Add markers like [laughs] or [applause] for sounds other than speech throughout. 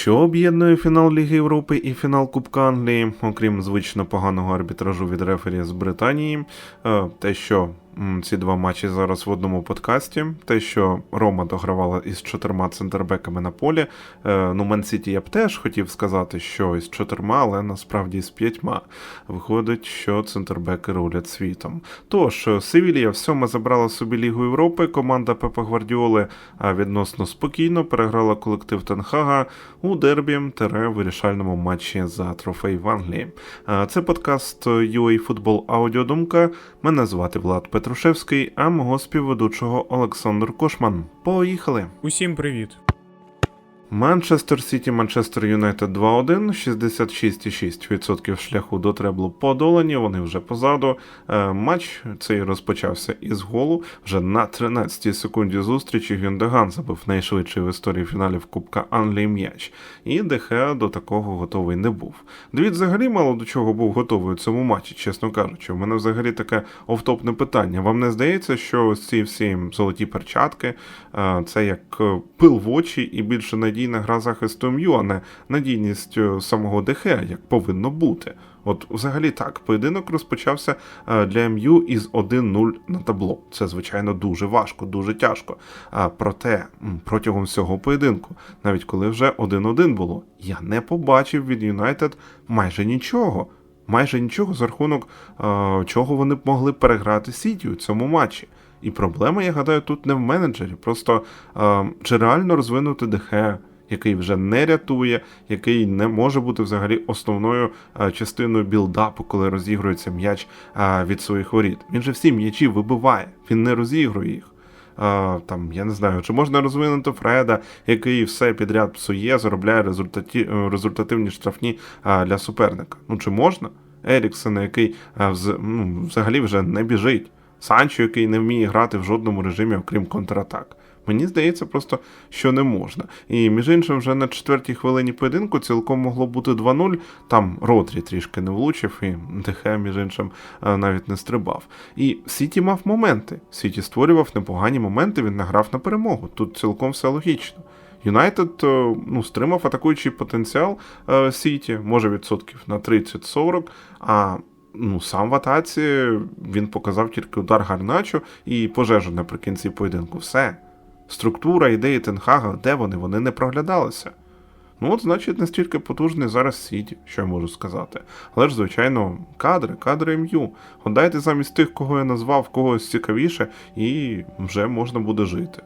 Що об'єднує фінал Ліги Європи і фінал Кубка Англії, окрім звично поганого арбітражу від рефері з Британії, Е, те, що ці два матчі зараз в одному подкасті, те, що Рома догравала із чотирма центрбеками на полі. Е, Ну, Ман Сіті я б теж хотів сказати, що із чотирма, але насправді з п'ятьма. Виходить, що центрбеки рулять світом. Тож, е, Севілія всьоме забрала собі Лігу Європи. Команда Пепа Гвардіоли відносно спокійно переграла колектив Тенхага у дербі тере вирішальному матчі за трофей в Англії. Це подкаст UA Football Аудіодумка. Мене звати Влад Петрушевський, а мого співведучого Олександр Кошман. Поїхали! Усім привіт. Манчестер Сіті, Манчестер Юнайтед 2-1, 66,6% шляху до треблу подолані, вони вже позаду. Е, Матч цей розпочався із голу. Вже на 13-й секунді зустрічі Гюндеган забив найшвидший в історії фіналів Кубка Англії м'яч. І Дехеа до такого готовий не був. Девід взагалі мало до чого був готовий у цьому матчі, чесно кажучи. У мене взагалі таке офтопне питання. Вам не здається, що ці всі золоті перчатки е, це як е, пил в очі і більше надійна гра захисту МЮ, а не надійність е, самого Дехеа, як повинно бути. От взагалі так, поєдинок розпочався е, для МЮ із 1-0 на табло. Це, звичайно, дуже важко, дуже тяжко. А проте протягом всього поєдинку, навіть коли вже 1-1 було, я не побачив від Юнайтед майже нічого. Майже нічого за рахунок е, чого вони б могли переграти Сіті у цьому матчі. І проблема, я гадаю, тут не в менеджері. Просто е, чи реально розвинути ДХ, який вже не рятує, який не може бути взагалі основною е, частиною білдапу, коли розігрується м'яч е, від своїх воріт. Він же всі м'ячі вибиває, він не розігрує їх. Е, Там я не знаю, чи можна розвинути Фреда, який все підряд псує, заробляє результаті, результативні штрафні для суперника. Ну чи можна? Еріксена, який ну, взагалі вже не біжить. Санчо, який не вміє грати в жодному режимі, окрім контратак. Мені здається, просто що не можна. І між іншим, вже на четвертій хвилині поєдинку цілком могло бути 2-0. Там Родрі трішки не влучив, і Дехе, між іншим, е, навіть не стрибав. І Сіті мав моменти. Сіті створював непогані моменти, він награв на перемогу. Тут цілком все логічно. Юнайтед е, ну, стримав атакуючий потенціал е, Сіті, може відсотків на 30-40, а ну, сам в атаці він показав тільки удар Гарначо і пожежу наприкінці поєдинку. Все. Структура, ідеї Тенхага, де вони? Вони не проглядалися. Ну, от, значить, настільки потужний зараз Сіті, що я можу сказати. Але ж, звичайно, кадри, кадри МЮ. От замість тих, кого я назвав, когось цікавіше, і вже можна буде жити.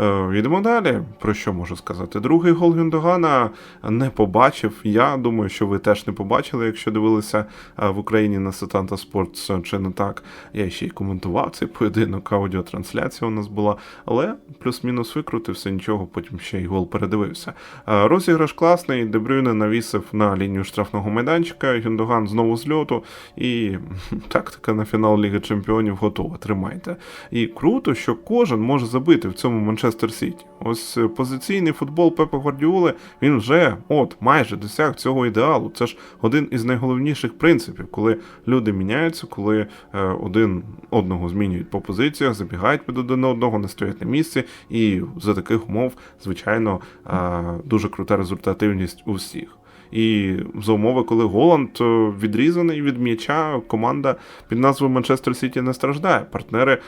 Е, йдемо далі. Про що можу сказати? Другий гол Гюндогана не побачив. Я думаю, що ви теж не побачили, якщо дивилися е, в Україні на Сетанта Спортс чи не так. Я ще й коментував цей поєдинок, аудіотрансляція у нас була, але плюс-мінус викрутився, нічого, потім ще й гол передивився. Е, Розіграш класний, Дебрюйне навісив на лінію штрафного майданчика, Гюндоган знову з льоту, і [laughs] тактика на фінал Ліги Чемпіонів готова. Тримайте. І круто, що кожен може забити в цьому Манчестер Сіті. Ось е, позиційний футбол Пепа Гвардіоли, він вже от майже досяг цього ідеалу. Це ж один із найголовніших принципів, коли люди міняються, коли е, один одного змінюють по позиціях, забігають під один одного, не стоять на місці, і за таких умов, звичайно, е, дуже крута результативність у всіх. І за умови, коли Голланд е, відрізаний від м'яча, команда під назвою Манчестер Сіті не страждає. Партнери е,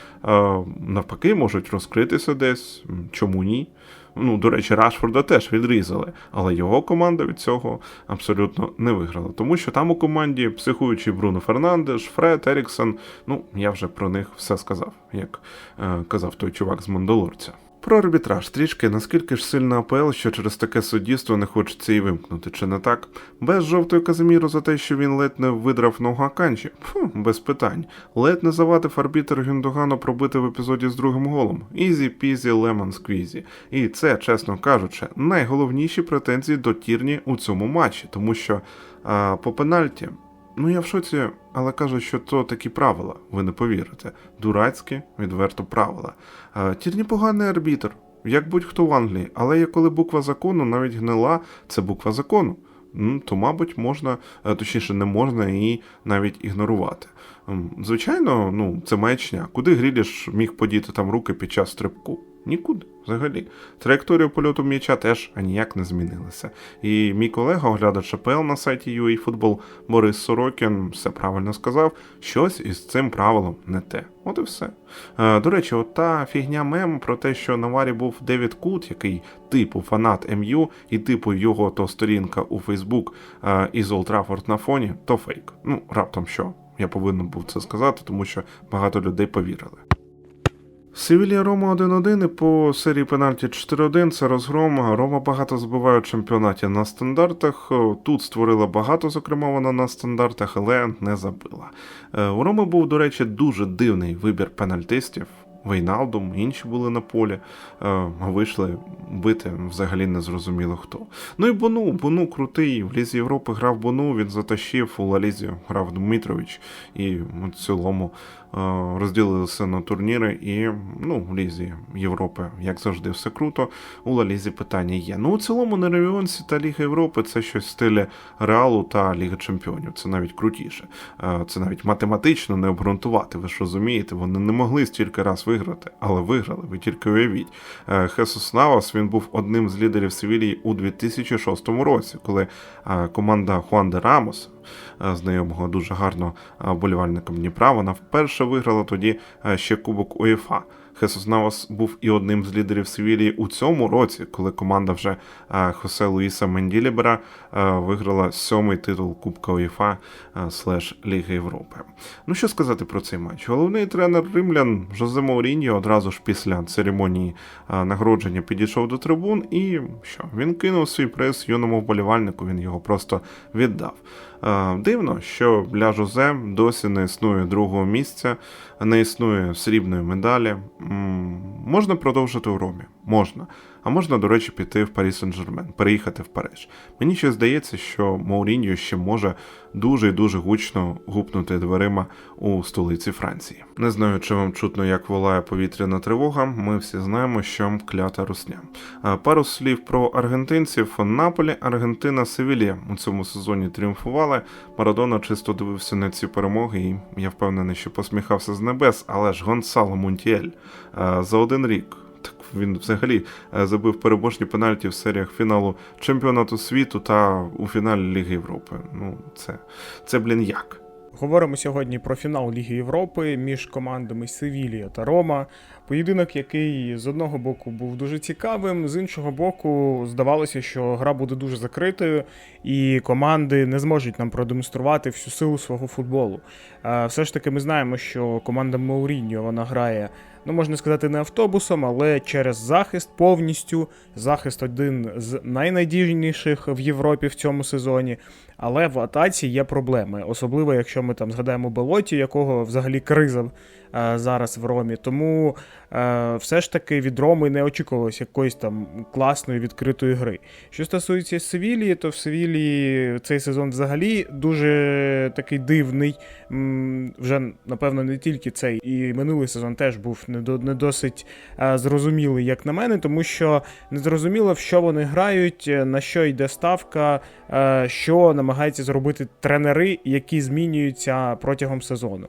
навпаки можуть розкритися десь. Чому ні? Ну, до речі, Рашфорда теж відрізали, але його команда від цього абсолютно не виграла. Тому що там у команді психуючий Бруно Фернандеш, Фред, Еріксон. Ну, я вже про них все сказав, як е, казав той чувак з Мандалорця. Про арбітраж трішки, наскільки ж сильна АПЛ, що через таке суддівство не хочеться і вимкнути, чи не так? Без жовтої Казиміру за те, що він ледь не видрав ногу Аканчі? Фу, без питань. Ледь не завадив арбітр Гюндогану пробити в епізоді з другим голом. Ізі пізі лемон сквізі. І це, чесно кажучи, найголовніші претензії до Тірні у цьому матчі, тому що а, по пенальті. Ну, я в шоці, але кажуть, що то такі правила, ви не повірите. Дурацькі, відверто правила. Е, Тірні поганий арбітр, як будь-хто в Англії, але є коли буква закону, навіть гнила, це буква закону. Ну, то, мабуть, можна, е, точніше, не можна її навіть ігнорувати. Звичайно, ну, це маячня. Куди Гріліш міг подіти там руки під час стрибку? Нікуди. Взагалі, траєкторія польоту м'яча теж аніяк не змінилася. І мій колега, оглядач АПЛ на сайті UAFootball Борис Сорокін все правильно сказав, щось із цим правилом не те. От і все. Е, До речі, от та фігня мем про те, що на варі був Девід Кут, який типу фанат МЮ, і типу його то сторінка у Фейсбук е, із Олд Траффорд на фоні, то фейк. Ну, раптом що. Я повинен був це сказати, тому що багато людей повірили. Севілія Рома 1-1 і по серії пенальті 4-1 це розгром. Рома багато збиває у чемпіонаті на стандартах. Тут створила багато, зокрема вона на стандартах, але не забила. Е, У Роми був, до речі, дуже дивний вибір пенальтистів. Вейналдум, інші були на полі, е, а вийшли бити взагалі не зрозуміло хто. Ну і Бону, Бону крутий. В Лізі Європи грав Бону, він затащив, у Лалізі грав Дмитрович, і в цілому е, розділилися на турніри. І ну, в Лізі Європи, як завжди, все круто. У Лалізі питання є. Ну, у цілому на Ревіонсі та Ліга Європи це щось в стилі Реалу та Ліги Чемпіонів. Це навіть крутіше. Е, Це навіть математично не обґрунтувати. Ви ж розумієте, вони не могли стільки раз виграти, але виграли. Ви тільки уявіть. Е, Хесус Навас він був одним з лідерів Севілії у 2006 році, коли е, команда Хуан де Рамос, е, знайомого дуже гарно е, вболівальником Дніпра, вона вперше виграла тоді е, ще Кубок УЄФА. Хесус Навас був і одним з лідерів Севілії у цьому році, коли команда вже е, Хосе Луїса Менділібера е, виграла сьомий титул Кубка УЄФА слеш Ліги Європи. Ну що сказати про цей матч? Головний тренер римлян Жозе Мауріньо одразу ж після церемонії нагородження підійшов до трибун і що? Він кинув свій приз юному вболівальнику, він його просто віддав. Е, Дивно, що для Жозе досі не існує другого місця, не існує срібної медалі. Можна продовжити у Ромі, можна. А можна, до речі, піти в Парі Сен-Жермен, переїхати в Париж. Мені ще здається, що Мауріньо ще може дуже і дуже гучно гупнути дверима у столиці Франції. Не знаю, чи вам чутно, як волає повітряна тривога. Ми всі знаємо, що клята русня. Пару слів про аргентинців. Наполі, Аргентина, Севілія у цьому сезоні тріумфували. Марадона чисто дивився на ці перемоги, і я впевнений, що посміхався з небес, але ж Гонсало Мунтіель за один рік. Він взагалі е, забив переможні пенальті в серіях фіналу чемпіонату світу та у фіналі Ліги Європи. Ну, це, це блін як. Говоримо сьогодні про фінал Ліги Європи між командами Севілія та Рома. Поєдинок, який з одного боку був дуже цікавим, з іншого боку, здавалося, що гра буде дуже закритою, і команди не зможуть нам продемонструвати всю силу свого футболу. Е, Все ж таки, ми знаємо, що команда Мауріньо вона грає, ну можна сказати, не автобусом, але через захист повністю. Захист один з найнадійніших в Європі в цьому сезоні. Але в атаці є проблеми, особливо якщо ми там згадаємо Белоті, якого взагалі криза зараз в Ромі. Тому е, все ж таки від Роми не очікувалося якоїсь там класної відкритої гри. Що стосується Севілії, то в Севілії цей сезон взагалі дуже такий дивний. Вже напевно не тільки цей, і минулий сезон теж був не, до, не досить е, зрозумілий, як на мене, тому що не зрозуміло, в що вони грають, е, на що йде ставка, е, що намагаються зробити тренери, які змінюються протягом сезону.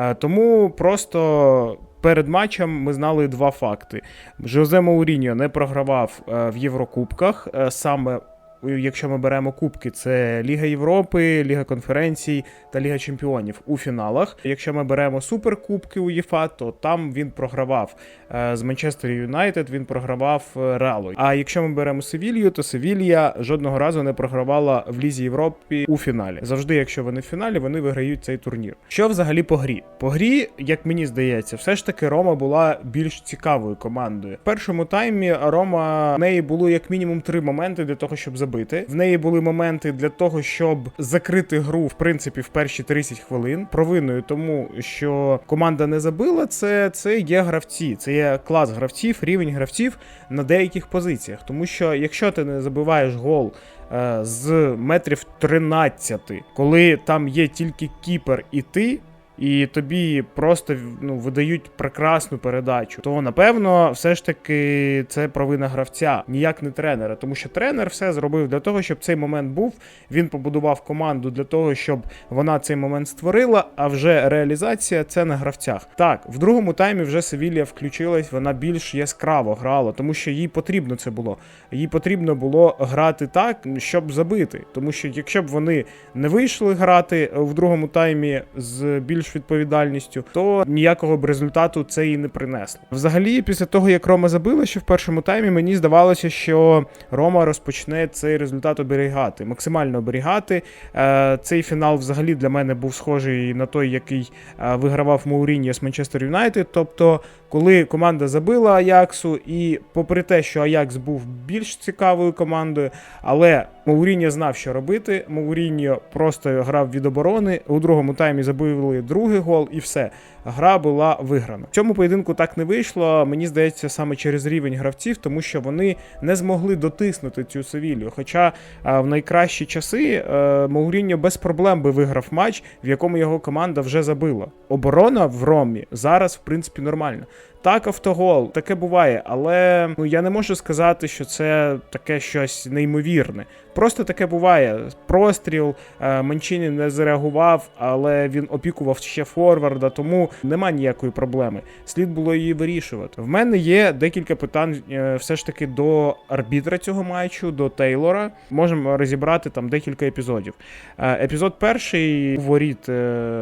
Е, Тому просто. Перед матчем ми знали два факти: Жозе Мауріньо не програвав е, в Єврокубках. е, Саме якщо ми беремо кубки, це Ліга Європи, Ліга конференцій та Ліга Чемпіонів у фіналах. Якщо ми беремо суперкубки УЄФА, то там він програвав е, з Манчестер Юнайтед, він програвав е, Реалу. А якщо ми беремо Севілью, то Севілья жодного разу не програвала в Лізі Європи у фіналі. Завжди, якщо вони в фіналі, вони виграють цей турнір. Що взагалі по грі? По грі, як мені здається, все ж таки Рома була більш цікавою командою. В першому таймі Рома в неї було як мінімум три моменти для того, щоб забити. В неї були моменти для того, щоб закрити гру в принципі в перші 30 хвилин. Провиною тому, що команда не забила, це, це є гравці, це є клас гравців, рівень гравців на деяких позиціях. Тому що якщо ти не забиваєш гол. е, З метрів 13, коли там є тільки кіпер і ти, і тобі просто ну, видають прекрасну передачу, то напевно, все ж таки це провина гравця, ніяк не тренера. Тому що тренер все зробив для того, щоб цей момент був. Він побудував команду для того, щоб вона цей момент створила. А вже реалізація це на гравцях. Так, в другому таймі вже Севілія включилась, вона більш яскраво грала, тому що їй потрібно це було. Їй потрібно було грати так, щоб забити. Тому що якщо б вони не вийшли грати в другому таймі з більш відповідальністю, то ніякого б результату це і не принесло. Взагалі, після того як Рома забила, ще в першому таймі мені здавалося, що Рома розпочне цей результат оберігати, максимально оберігати. Е, Цей фінал взагалі для мене був схожий на той, який е, вигравав Мауріньо з Манчестер Юнайтед. Тобто, коли команда забила Аяксу, і попри те, що Аякс був більш цікавою командою, але Мауріньо знав, що робити. Мауріньо просто грав від оборони. У другому таймі забили другий гол, і все. Гра була виграна. В цьому поєдинку так не вийшло. Мені здається, саме через рівень гравців, тому що вони не змогли дотиснути цю Севілью. Хоча а, в найкращі часи е, Мауріньо без проблем би виграв матч, в якому його команда вже забила. Оборона в Ромі зараз, в принципі, нормальна. Так, автогол, таке буває, але ну я не можу сказати, що це таке щось неймовірне. Просто таке буває. Простріл е, Манчині не зареагував, але він опікував ще форварда, тому нема ніякої проблеми. Слід було її вирішувати. В мене є декілька питань е, все ж таки до арбітра цього матчу, до Тейлора. Можемо розібрати там декілька епізодів. Е, епізод перший воріт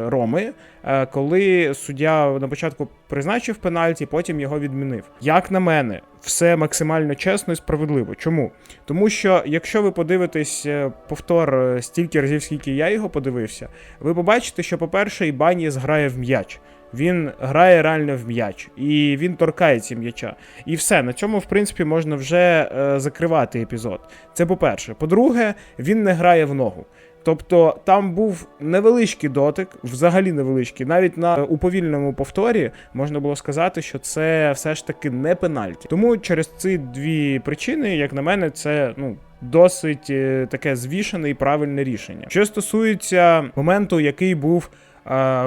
Роми, коли суддя на початку призначив пенальті, потім його відмінив. Як на мене, все максимально чесно і справедливо. Чому? Тому що якщо ви подивитесь е, повтор е, стільки разів, скільки я його подивився, ви побачите, що, по-перше, Ібаніс грає в м'яч. Він грає реально в м'яч, і він торкається м'яча. І все, на цьому, в принципі, можна вже е, закривати епізод. Це по-перше. По-друге, він не грає в ногу. Тобто там був невеличкий дотик, взагалі невеличкий. Навіть на уповільному повторі можна було сказати, що це все ж таки не пенальті. Тому через ці дві причини, як на мене, це ну. Досить е, таке звішене і правильне рішення. Що стосується моменту, який був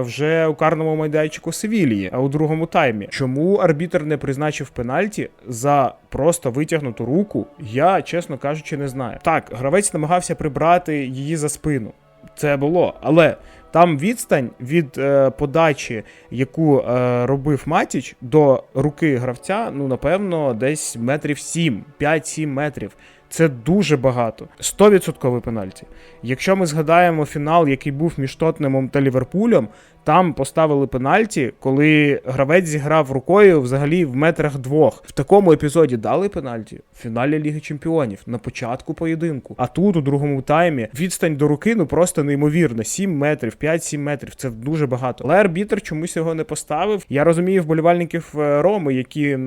вже у карному майданчику Севілії, а у другому таймі, чому арбітр не призначив пенальті за просто витягнуту руку, я чесно кажучи, не знаю. Так, гравець намагався прибрати її за спину. Це було, але там відстань від е, подачі, яку е, робив Матіч, до руки гравця, ну напевно, десь метрів 7, 5-7 метрів. Це дуже багато. 100% пенальті. Якщо ми згадаємо фінал, який був між Тотнемом та Ліверпулем, там поставили пенальті, коли гравець зіграв рукою взагалі в метрах двох. В такому епізоді дали пенальті в фіналі Ліги Чемпіонів на початку поєдинку. А тут, у другому таймі, відстань до руки ну просто неймовірно. 7 метрів, 5-7 метрів. Це дуже багато. Але арбітр чомусь його не поставив. Я розумію вболівальників е, Роми, які.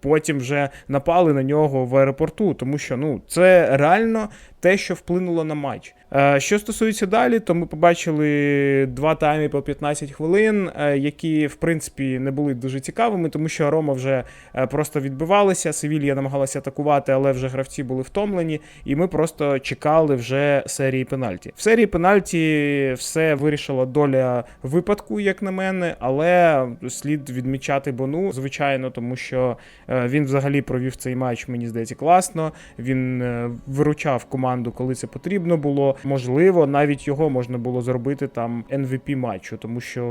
Потім вже напали на нього в аеропорту, тому що ну це реально те, що вплинуло на матч. Е, що стосується далі, то ми побачили два тайми по 15 хвилин, е, які в принципі не були дуже цікавими, тому що Рома вже е, просто відбивалася. Севілья намагалася атакувати, але вже гравці були втомлені, і ми просто чекали вже серії пенальті. В серії пенальті все вирішила доля випадку, як на мене, але слід відмічати Бону, звичайно, тому що він взагалі провів цей матч, мені здається, класно. Він виручав команду, коли це потрібно було. Можливо, навіть його можна було зробити там MVP матчу, тому що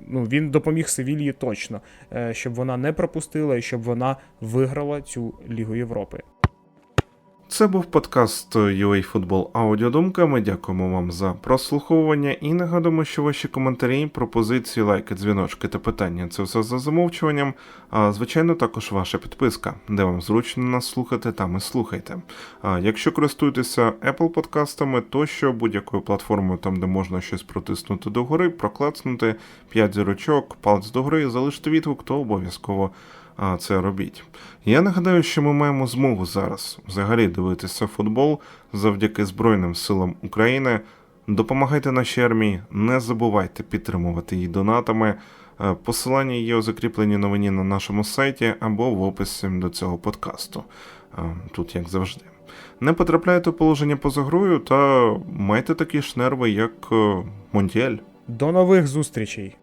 ну він допоміг Севільї точно, е, щоб вона не пропустила і щоб вона виграла цю Лігу Європи. Це був подкаст UA Football Аудіодумка. Ми дякуємо вам за прослуховування і нагадуємо, що ваші коментарі, пропозиції, лайки, дзвіночки та питання це все за замовчуванням. А звичайно, також ваша підписка, де вам зручно нас слухати, там і слухайте. А якщо користуєтеся Apple подкастами, то що будь-якою платформою, там де можна щось протиснути догори, проклацнути 5 зірочок, палець догори, залишити відгук, то обов'язково це робіть. Я нагадаю, що ми маємо змогу зараз взагалі дивитися футбол завдяки Збройним силам України. Допомагайте нашій армії, не забувайте підтримувати її донатами. Е, Посилання є у закріпленій новині на нашому сайті або в описі до цього подкасту. Е, Тут як завжди. Не потрапляйте у положення поза грою та майте такі ж нерви, як е, Монтіель. До нових зустрічей!